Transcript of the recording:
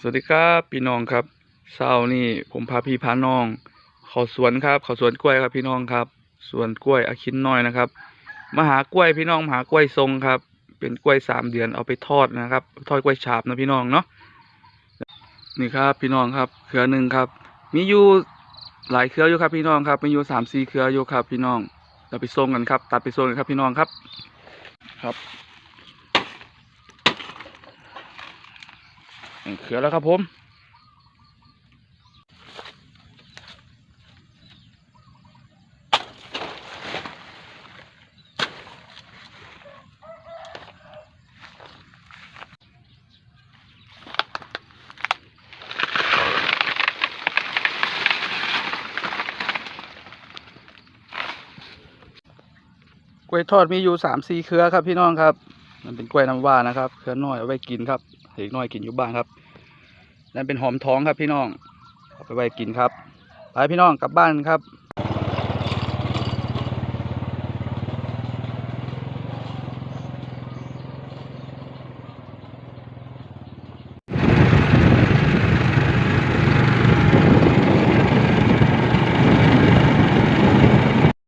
สวัสดีครับพี่น้องครับเช้านี่ผมพาพี่พาน้อง เขาสวนครับ เขาสวนกล้วยครับพี่น้องครับ สวนกล้วยอาคินน้อยนะครับมาหากล้วยพี่น้องมาหากล้วยทรงครับ เป็นกล้วยสามเดือนเอาไปทอดนะครับทอดกล้วยฉาบนะพี่น้องเนาะนี่ครับพี่น้องครับเครือหนึ่งครับ มีอยู่หลายเครืออยู่ครับพี่น้องครับมีอยู่สามสี่เครืออยู่ครับพี่น้องเราไปส่งกันครับ ตัดไปส่งกันครับพี่น้องครับ ครับ หนึ่ง เครือแล้วครับผมกล้วยทอดมีอยู่สามสี่เครือครับพี่น้องครับ มันเป็นกล้วยน้ำว้านะครับ เครือน้อยเอาไว้กินครับ เด็กน้อยกินอยู่บ้านครับ นั่นเป็นหอมท้องครับพี่น้องเอาไปไว้กินครับไปพี่น้องกลับบ้านครับ